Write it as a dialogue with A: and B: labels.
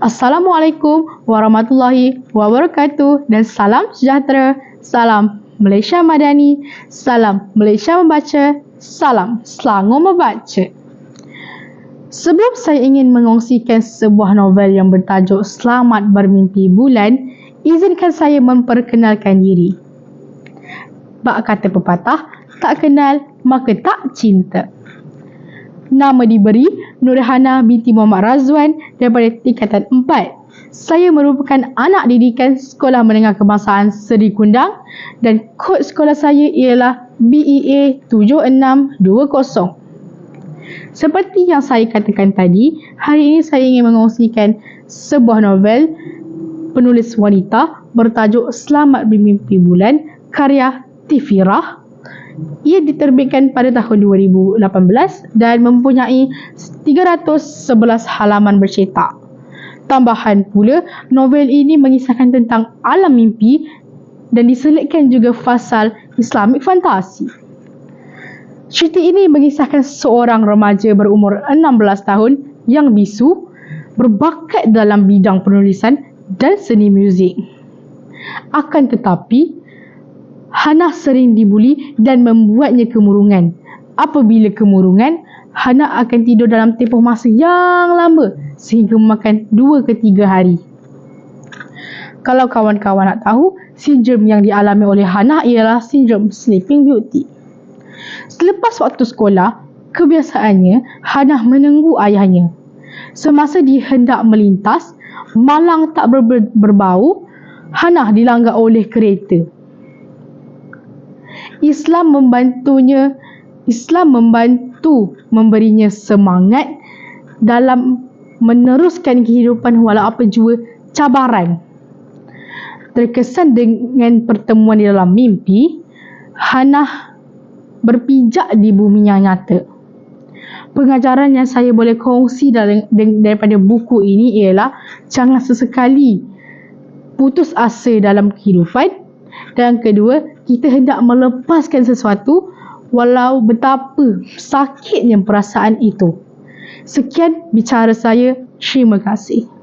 A: Assalamualaikum warahmatullahi wabarakatuh dan salam sejahtera. Salam Malaysia Madani. Salam Malaysia Membaca. Salam Selangor Membaca. Sebelum saya ingin mengongsikan sebuah novel yang bertajuk Selamat Bermimpi Bulan, izinkan saya memperkenalkan diri. Bak kata pepatah, tak kenal maka tak cinta. Nama diberi Nurhana binti Muhammad Razwan daripada tingkatan 4. Saya merupakan anak didikan Sekolah Menengah Kebangsaan Seri Kundang dan kod sekolah saya ialah BEA 7620. Seperti yang saya katakan tadi, hari ini saya ingin mengongsikan sebuah novel penulis wanita bertajuk Selamat Bermimpi Bulan karya Tifirah. Ia diterbitkan pada tahun 2018 dan mempunyai 311 halaman bercetak. Tambahan pula, novel ini mengisahkan tentang alam mimpi dan diselitkan juga fasal Islamic fantasi. Cerita ini mengisahkan seorang remaja berumur 16 tahun yang bisu berbakat dalam bidang penulisan dan seni muzik. Akan tetapi, Hana sering dibuli dan membuatnya kemurungan. Apabila kemurungan, Hana akan tidur dalam tempoh masa yang lama sehingga memakan 2 ke 3 hari. Kalau kawan-kawan nak tahu, sindrom yang dialami oleh Hana ialah sindrom Sleeping Beauty. Selepas waktu sekolah, kebiasaannya Hana menunggu ayahnya. Semasa dia hendak melintas, malang tak ber- berbau, Hana dilanggar oleh kereta. Islam membantunya Islam membantu memberinya semangat dalam meneruskan kehidupan walau apa jua cabaran. Terkesan dengan pertemuan di dalam mimpi, Hana berpijak di bumi yang nyata. Pengajaran yang saya boleh kongsi dari, daripada buku ini ialah jangan sesekali putus asa dalam kehidupan dan kedua, kita hendak melepaskan sesuatu walau betapa sakitnya perasaan itu. Sekian bicara saya. Terima kasih.